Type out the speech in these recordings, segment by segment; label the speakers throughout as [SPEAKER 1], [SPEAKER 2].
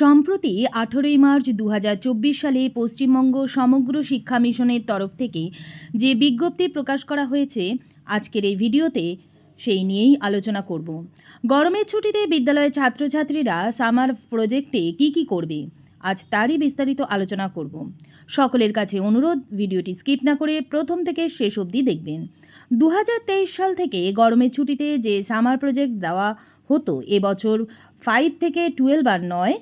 [SPEAKER 1] সম্প্রতি আঠেরোই মার্চ দু হাজার চব্বিশ সালে পশ্চিমবঙ্গ সমগ্র শিক্ষা মিশনের তরফ থেকে যে বিজ্ঞপ্তি প্রকাশ করা হয়েছে, আজকের এই ভিডিওতে সেই নিয়েই আলোচনা করব। গরমের ছুটিতে বিদ্যালয়ের ছাত্রছাত্রীরা সামার প্রজেক্টে কি কি করবে, আজ তারই বিস্তারিত আলোচনা করব। সকলের কাছে অনুরোধ, ভিডিওটি স্কিপ না করে প্রথম থেকে শেষ অবধি দেখবেন। দু হাজার তেইশ সাল থেকে গরমের ছুটিতে যে সামার প্রজেক্ট দেওয়া হতো এবছর ফাইভ থেকে টুয়েলভ আর নয়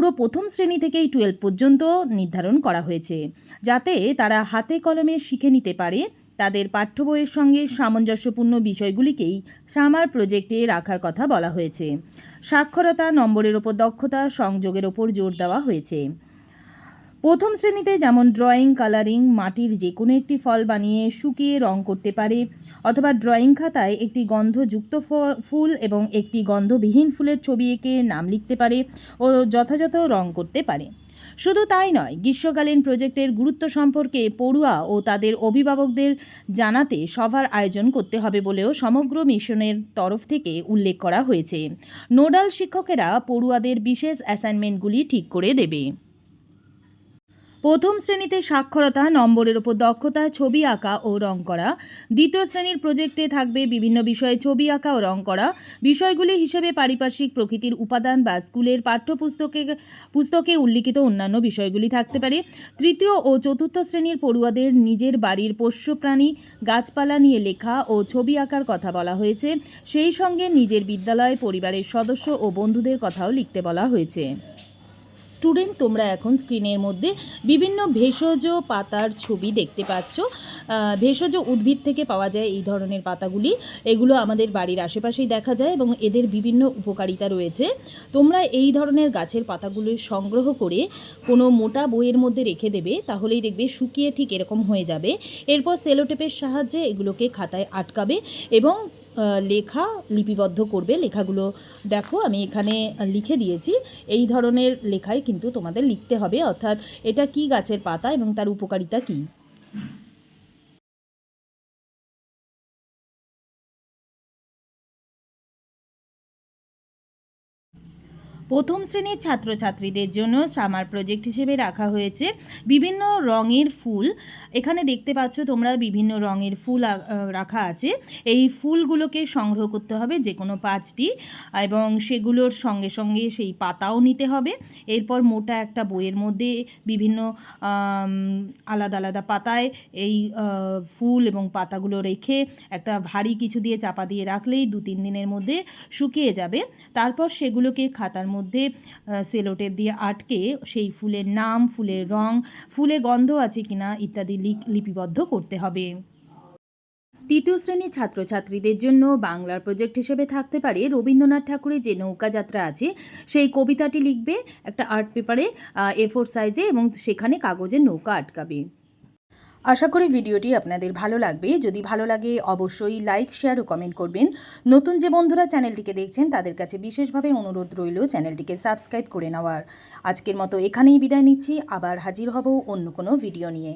[SPEAKER 1] পুরো প্রথম শ্রেণি থেকেই টুয়েলভ পর্যন্ত নির্ধারণ করা হয়েছে। যাতে তারা হাতে কলমে শিখে নিতে পারে, তাদের পাঠ্য বইয়ের সঙ্গে সামঞ্জস্যপূর্ণ বিষয়গুলিকেই সামার প্রজেক্টে রাখার কথা বলা হয়েছে। সাক্ষরতা, নম্বরের ওপর দক্ষতা, সংযোগের ওপর জোর দেওয়া হয়েছে। প্রথম শ্রেণীতে যেমন ড্রয়িং কালারিং মাটির যে কোনো একটি ফল বানিয়ে শুকিয়ে রং করতে পারে, অথবা ড্রয়িং খাতায় একটি গন্ধযুক্ত ফুল এবং একটি গন্ধবিহীন ফুলের ছবি এঁকে নাম লিখতে পারে ও যথাযথ রং করতে পারে। শুধু তাই নয়, গ্রীষ্মকালীন প্রজেক্টের গুরুত্ব সম্পর্কে পড়ুয়া ও তাদের অভিভাবকদের জানাতে সভার আয়োজন করতে হবে বলেও সমগ্র মিশনের তরফ থেকে উল্লেখ করা হয়েছে। নোডাল শিক্ষকেরা পড়ুয়াদের বিশেষ অ্যাসাইনমেন্টগুলি ঠিক করে দেবে। প্রথম শ্রেণীতে সাক্ষরতা, নম্বরের ওপর দক্ষতা, ছবি আঁকা ও রং করা। দ্বিতীয় শ্রেণির প্রজেক্টে থাকবে বিভিন্ন বিষয়ে ছবি আঁকা ও রং করা। বিষয়গুলি হিসেবে পারিপার্শ্বিক প্রকৃতির উপাদান বা স্কুলের পাঠ্যপুস্তকে, পুস্তকে উল্লিখিত অন্যান্য বিষয়গুলি থাকতে পারে। তৃতীয় ও চতুর্থ শ্রেণির পড়ুয়াদের নিজের বাড়ির পোষ্য প্রাণী, গাছপালা নিয়ে লেখা ও ছবি আঁকার কথা বলা হয়েছে। সেই সঙ্গে নিজের বিদ্যালয়, পরিবারের সদস্য ও বন্ধুদের কথাও লিখতে বলা হয়েছে। স্টুডেন্ট, তোমরা এখন স্ক্রিনের মধ্যে বিভিন্ন ভেষজ পাতার ছবি দেখতে পাচ্ছ। ভেষজ উদ্ভিদ থেকে পাওয়া যায় এই ধরনের পাতাগুলি। এগুলো আমাদের বাড়ির আশেপাশেই দেখা যায় এবং এদের বিভিন্ন উপকারিতা রয়েছে। তোমরা এই ধরনের গাছের পাতাগুলি সংগ্রহ করে কোনো মোটা বইয়ের মধ্যে রেখে দেবে, তাহলেই দেখবে শুকিয়ে ঠিক এরকম হয়ে যাবে। এরপর সেলোটেপের সাহায্যে এগুলোকে খাতায় আটকাবে এবং লেখা লিপিবদ্ধ করবে। লেখাগুলো দেখো, আমি এখানে লিখে দিয়েছি। এই ধরনের লেখাই কিন্তু তোমাদের লিখতে হবে। অর্থাৎ এটা কি গাছের পাতা এবং তার উপকারিতা কী? প্রথম শ্রেণির ছাত্রছাত্রীদের জন্য সামার প্রজেক্ট হিসেবে রাখা হয়েছে। বিভিন্ন রঙের ফুল, এখানে দেখতে পাচ্ছ তোমরা বিভিন্ন রঙের ফুল রাখা আছে। এই ফুলগুলোকে সংগ্রহ করতে হবে যে কোনো পাঁচটি এবং সেগুলোর সঙ্গে সঙ্গে সেই পাতাও নিতে হবে। এরপর মোটা একটা বইয়ের মধ্যে বিভিন্ন আলাদা আলাদা পাতায় এই ফুল এবং পাতাগুলো রেখে একটা ভারী কিছু দিয়ে চাপা দিয়ে রাখলেই দু তিন দিনের মধ্যে শুকিয়ে যাবে। তারপর সেগুলোকে খাতার মধ্যে সেলোটেপ দিয়ে আটকে সেই ফুলের নাম, ফুলের রং, ফুলে গন্ধ আছে কিনা ইত্যাদি লিপিবদ্ধ করতে হবে। তৃতীয় শ্রেণির ছাত্রছাত্রীদের জন্য বাংলার প্রজেক্ট হিসেবে থাকতে পারে রবীন্দ্রনাথ ঠাকুরের যে নৌকা যাত্রা আছে, সেই কবিতাটি লিখবে, একটা আর্ট পেপারে এ ফোর সাইজে এবং সেখানে কাগজের নৌকা আটকাবে। আশা করি ভিডিওটি আপনাদের ভালো লাগবে। যদি ভালো লাগে, অবশ্যই লাইক শেয়ার ও কমেন্ট করবেন। নতুন যে বন্ধুরা চ্যানেলটিকে দেখছেন, তাদের কাছে বিশেষভাবে অনুরোধ রইল চ্যানেলটিকে সাবস্ক্রাইব করে নেওয়ার। আজকের মতো এখানেই বিদায় নিচ্ছি, আবার হাজির হব অন্য কোনো ভিডিও নিয়ে।